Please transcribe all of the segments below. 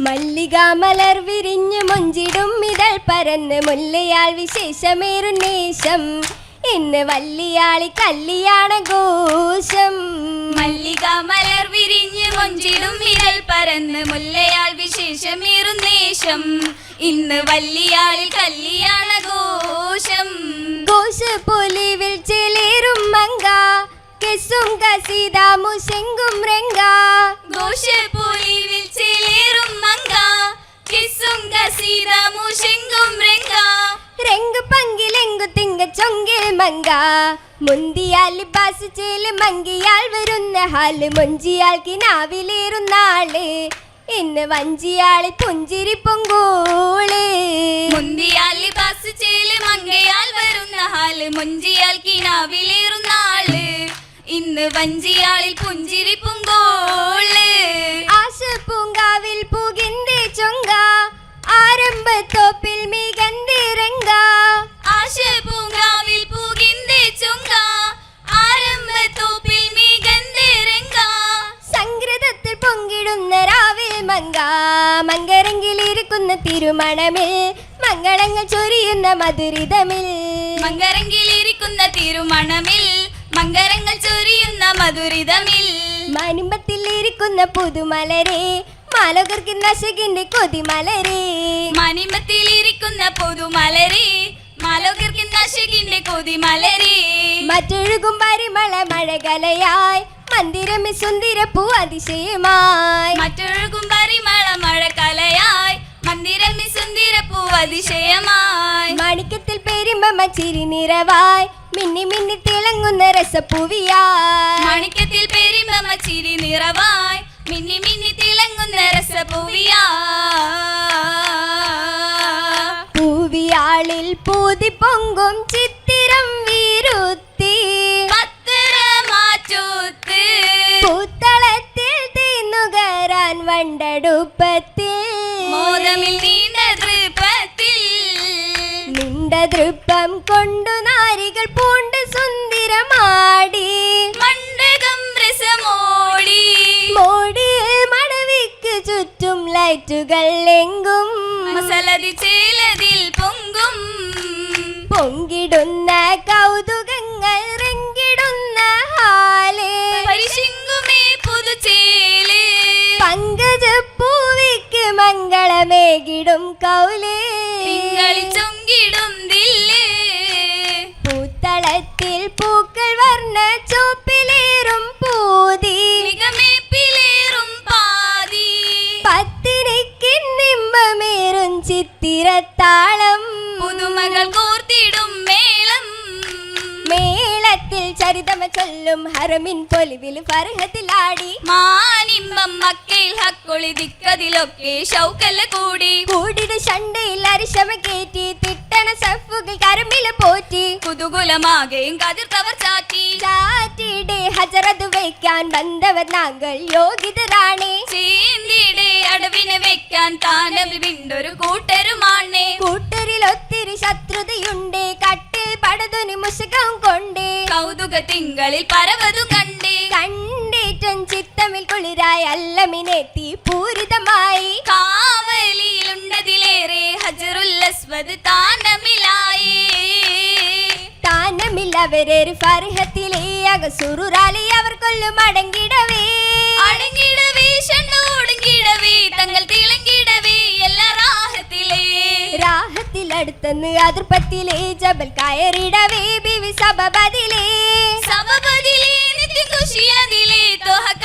മല്ലിക മലർ വിരിഞ്ഞു മുഞ്ചിടും ഇതൾ പരന്ന് മുല്ലയാൾ വിശേഷമേറുന്നേശം. ഇന്ന് വല്ലിയാളി കല്ലിയാണ ഘോഷം. മല്ലിക മലർ വിരിഞ്ഞ് മുഞ്ചിടും ഇതൾ പരന്ന് മുല്ലയാൾ വിശേഷമേറുന്നേശം. ഇന്ന് വല്ലിയാളി കല്ലിയാണ ഘോഷം. ഘോഷ പൊലിവിൽ വിളിച്ചേലേറും മങ്ക. കെസും കസീതാമു ശെങ്കും രംഗ. ഘോഷപ്പൂലിവിൽ ചേലേറും മങ്ക. കിസ്സും കസീത ശെങ്കും രംഗ. രംഗ് പങ്കിലെങ്കു തിങ്ക ചൊങ്കിൽ മങ്ക. മുന്തിയാൽ ലിബാസ് ചേൽ മങ്കിയാൽ വരുന്ന ഹാൽ. മൊഞ്ചിയാൾ കിനാവിലേറുന്ന ആൾ ഇന്ന് വഞ്ചിയാളി പുഞ്ചിരി പൊങ്കോൾ. മുന്തിയാൽ ബാസ് ചേൽ മങ്കയാൽ വരുന്ന ഹാൽ. മുഞ്ചിയാൽ കിനാവിലേറുന്ന ഇന്ന് വഞ്ചിയാളിൽ പുഞ്ചിരി പൂങ്കോൾ ആശ പൂങ്കാവിൽ പൂകിന്റെ ചൊങ്ക ആരംഭത്തോപ്പിൽ മികന്തി രംഗ ആശ പൂങ്കാവിൽ പൂകിന്റെ ചുങ്ക ആരംഭത്തോപ്പിൽ മികന്റെ രംഗ സംഗൃതത്തിൽ പൊങ്കിടുന്ന രാവിൽ മങ്ക മങ്കരങ്കിലിരിക്കുന്ന തിരുമണമിൽ മംഗളങ്ങൾ ചൊരിയുന്ന മധുരിതമിൽ. മങ്കരങ്കിലിരിക്കുന്ന തിരുമണമിൽ മങ്കരങ്ങൾ ചൊരിയുന്ന മധുരിതമിൽ. മനിമ്പത്തിൽ ഇരിക്കുന്ന പുതുമലരെ മാലകർക്ക് നശകിന്റെ കൊതിമലരെ. മണിമത്തിലിരിക്കുന്ന പുതുമലരെ മാലോകർക്ക് നശകിന്റെ കൊതിമലരെ. മറ്റൊഴുകും പരിമള മഴകലയായി മന്ദിരമി സുന്ദര പൂ അതിശയമായി. മറ്റൊഴുകും പരിമള മഴകലയായി മന്ദിരമി സുന്ദര പൂവതിശയമായി മാണിക്യത്തിൽ പെരുമ്പമ ചിരി നിറവായി മിന്നി മിന്നി തിളങ്ങുന്ന രസപ്പൂവിയായി. മാണിക്യത്തിൽ പെരുമമ ചിരി നിറവായി. മിന്നി മിന്നി തിളങ്ങുന്ന രസപ്പൂവിയാ പൂവിയാളിൽ പൂതി പൊങ്കും ചിത്തിരം നിണ്ട ദൃപ്പം കൊണ്ടു നാരികൾ പൂണ്ട് സുന്ദരമാടി. മണ്ഡകം രസമോടി. മോടി മണവിക്ക് ചുറ്റും ലൈറ്റുകൾ എങ്കും. മസലതി ചേലതിൽ പൊങ്കും. പൊങ്കിടുന്ന കൗതുകങ്ങൾ റിങ്കിടുന്ന ഹാലേ. പരിശിങ്ങുമേ പുതുചേലേ. പങ്കജ പൂവിക്ക് മംഗളമേകിടും കൗലേ. ചോപ്പിലേറും പൂതി. മികമേപ്പിലേറും പാതി. പത്തിനിക്കിന്നിമ്പമേറും ചിത്തിരത്താളം. പുതുമകൾ കോർത്തിടും മേളം. മേളത്തിൽ ചരിതമ ചൊല്ലും ഹരമിൻ പൊലിവിൽ ഫർഹത്തിലാടി. മാനിമ്പം മക്കയിൽ ഹക്കൊളി ദിക്കതിലൊക്കെ ശൗക്കല്ല കൂടി. കൂടിട് ശണ്ടയിൽ അരിശമ കേറ്റി തിട്ടണ സഫുകൾ കരമില പോറ്റി. കുതുകുലമാകെയും കതിർത്തവർ ചാറ്റി. ചാറ്റിയുടെ ഹജറത് വയ്ക്കാൻ വന്നവർ നാങ്കൾ യോഗ്യതരാണേ. ചേന്തിയുടെ അടവിനെ വെക്കാൻ താനവിൽ വിണ്ടൊരു കൂട്ടരുമാണ്. കൂട്ടരിൽ ഒത്തിരി ശത്രുതയുണ്ട് കട്ടിൽ പടതുനി മുഷകം കൊണ്ട്. കൗതുക തിങ്കളിൽ പരവതും കണ്ടേ. ചിത്തമിൽ കുളിരായി അല്ലമിനെത്തി പൂരിതമായി. കാവലിയിലുണ്ടതിലേറെ ഹജറുല്ലസ്വദ് താനമിലായി. താനമില്ലവരൊരു ഫർഹത്തിലേ. അകസുറുറാലി അവർ കൊല്ലും അടങ്ങിടവേ അടങ്ങിടവേ ഷണ്ണോടുങ്ങിടവേ തങ്ങൾ തിളങ്ങിടവേ എല്ലാ രാഹത്തിൽ രാഹത്തിലടുത്തെന്ന് അതിർപ്പത്തിലേ ജബൽ കയറിടവേ ബിവി സബബതിലേ സബബതിലേ നിത്യ ഖുഷിയതിലേ തോഹക്കരമതിലേ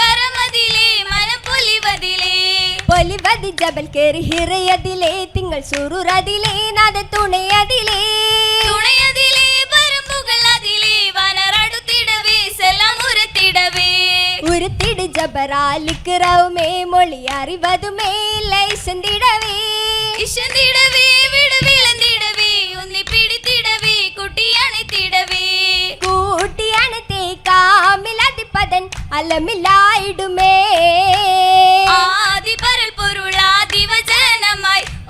பொலிவதிலே பொலிவதி ஜபல் கேரி ஹிரையதிலே திங்கள் சுருரதிலே நாத துணையதிலே துணையதிலே பரும்புகள் அதிலே வனரடுத்திடவே செல்லாம் உருத்திடவே உருத்திடு ஜபராலிக்கிறவுமே மொழி அறிவதுமே இல்லை செந்திடவே இசந்திடவே விடு விழுந்திடவே உன்னை பிடித்திடவே குட்டி அணைத்திடவே கூட்டி அணைத்தே காமிலாதிப்பதன் அலமில்லாயிடுமே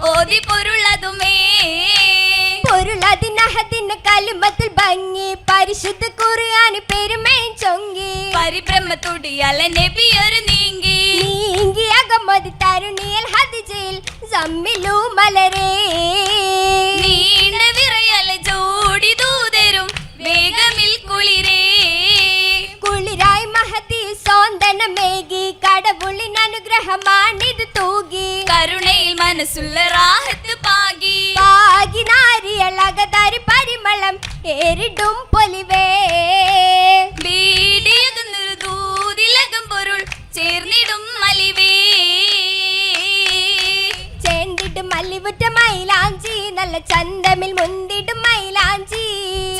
ഓതി പൊരുളതുമേ പൊരുളതിനഹത്തിന് കലിമത്തിൽ ഭംഗി പരിശുദ്ധ കുറിയാന് പെരുമേ ചൊങ്കി. പരിഭ്രമത്തുടിയാല നബിയൊരു നീങ്ങി നീങ്ങി അകമതി തരുണിയൽ ഹദിജയിൽ സമ്മിലു മലരേ. നീണ്ട വിറയല ജോടി ദൂതരും വേഗമിൽ കുളിരേ. കുളിരായി മഹതി സോന്തനമേകി കടവുളിൻ അനുഗ്രഹമാണിത് തൂകി. കരുണേ മനസ്സുള്ള റാഹത്ത് പാകി. പാകി നാരിയളകതാരി പരിമളം ഏറിടും പൊലിവേ. ബീഡിയകുന്നൊരു ദൂതിലകം പൊരുൾ ചേർന്നിടും മലിവേ. ചേന്തിടും മല്ലിവുറ്റ മൈലാഞ്ചി നല്ല ചന്തമിൽ മുന്തിടും മൈലാഞ്ചി.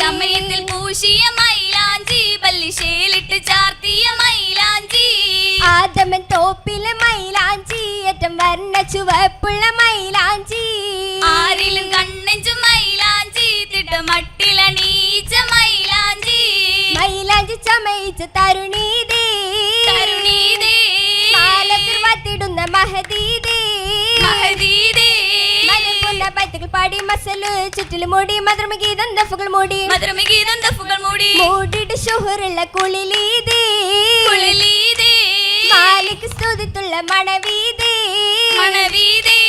ചമയത്തിൽ പൂശിയ മൈലാഞ്ചി പല്ലിശേലിട്ട് ചാർത്തിയ മൈലാഞ്ചി. ആദമൻ തോപ്പിലെ മൈലാഞ്ചി വർണ ചുവപ്പുള്ള മൈലാഞ്ചി. ആരിലും കണ്ണഞ്ചു മൈലാഞ്ചി തിട്ടമട്ടിലണീച്ച മൈലാഞ്ചി. മൈലാഞ്ചി ചമയിച്ച തരുണീതേ. തരുണീതേ. മാലത്തിൽ വത്തിടുന്ന മഹദീതേ പൈത്തുകൾ പാടി മസൽ ചുറ്റിലും മൂടി മധുരമ ഗീതം ദഫുകൾ മൂടി. മധുരമഗീതം ദഫുകൾ മൂടി. മൂടിയിട്ട് ഷുഹറുള്ള കുളിലീതേ. കുളിലീതേ. മാലിക് സ്തുതിത്തുള്ള മണവീതേ. മണവീതേ.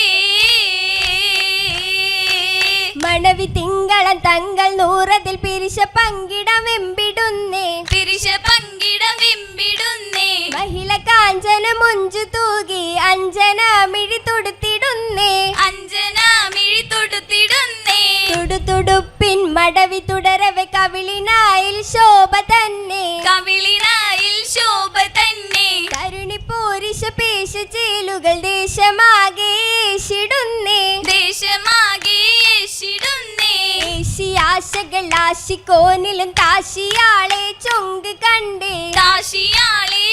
മണവി തിങ്കളൻ തങ്ങൾ നൂറതിൽ പിരിശ പങ്കിടം എമ്പിടുന്നേ പിരിശ പങ്കിടം വിമ്പിടുന്നേ. മഹിള കാഞ്ചന മുഞ്ചു തൂകി അഞ്ജന മിഴി തൊടുത്തിടുന്നേ. അഞ്ജന മിഴി തൊടുത്തിടുന്നേ. തുടുതുടുപ്പിൻ മടവി തുടരവെ കവിളിനായിൽ ശോഭ തന്നെ. കവിളിനായിൽ ശോഭ തന്നെ. കരുണി ചേലുകൾ ദേശമാകെ യേശിടുന്നേ ആശിക്കോനിലും താശിയാളെ ചൊങ്ക് കണ്ടേ. കാശിയാളെ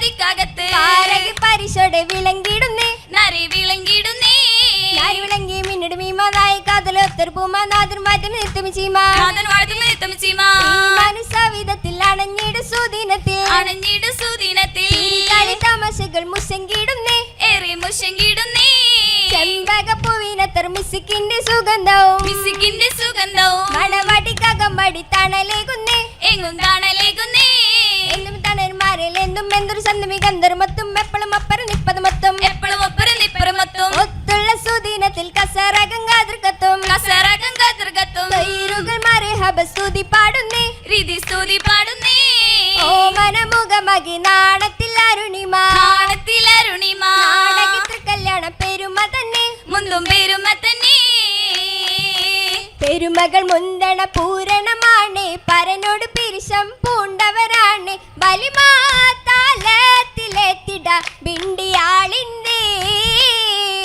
പതിമക്കതിക്കകത്ത് താരക പരിശോടെ വിളങ്ങിടുന്നേ നരി വിളങ്ങിടുന്നേ നാരി വിളങ്ങി മിന്നിട് മീമാതായി കാതലൊത്തെറുപ്പുമ നാദിർ മാറ്റം നിർത്തും ചീമ. നാഥൻ വാഴ്ത്തുന്ന നിത്തം ചീമ. മനസ്സവിധത്തിൽ അണഞ്ഞിട് സുദിനത്തിൽ. അണഞ്ഞിട് സുദിനത്തിൽ. കളി തമാശകൾ മുശങ്കിടുന്നേ. ഏറെ മുശങ്കിടുന്നേ. ചെമ്പകപ്പൂവിനത്തർ മിസിക്കിന്റെ സുഗന്ധവും. മിസിക്കിന്റെ സുഗന്ധവും. മണവാട്ടിക്കകമ്പടി തണലേകുന്നേ. എങ്ങും തണർമാരിൽ എന്തും എന്തൊരു സന്തമി ഗന്ധർമത്തും എപ്പോഴും അപ്പറ നിപ്പത് മൊത്തം എപ്പോഴും ഒപ്പരം നിപ്പുറമൊത്തും ഒത്തുള്ള സുദിനത്തിൽ കസറകങ്കാതൃക്കത്തും കസറകം കതിർകത്തും. തൈരുകൾ മാറി ഹബ സ്തുതി പാടുന്നേ. രീതി സ്തുതി പാടുന്നേ. ഓ മനമുഖമകി നാണത്തിൽ അരുണിമ. നാണത്തിൽ അരുണിമ പെരുമകൾ മുന്തണ പൂരണമാണ്. പരനോട് പിരിശം പൂണ്ടവരാണ്. ബലിമാലത്തിലെത്തിട ബിണ്ടിയാളിന്റെ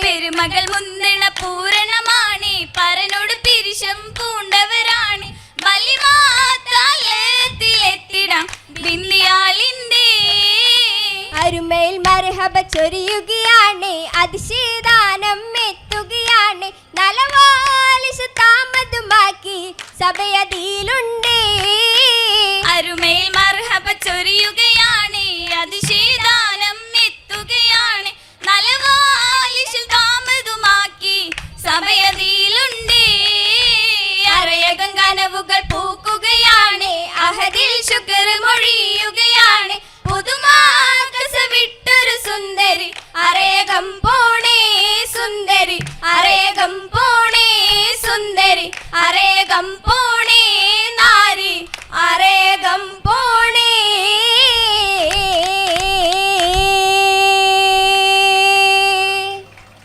പെരുമകൾ മുന്തണ പൂരണമാണ്. പരനോട് പിരിശം പൂണ്ടവരാണ്. വലിമാലത്തിലെത്തിടാം ബിന്ദിയാളിന്റെ അരുമയിൽ മരഹബ ചൊരിയുകയാണ്. അതിശീദാനം താമതുമാക്കി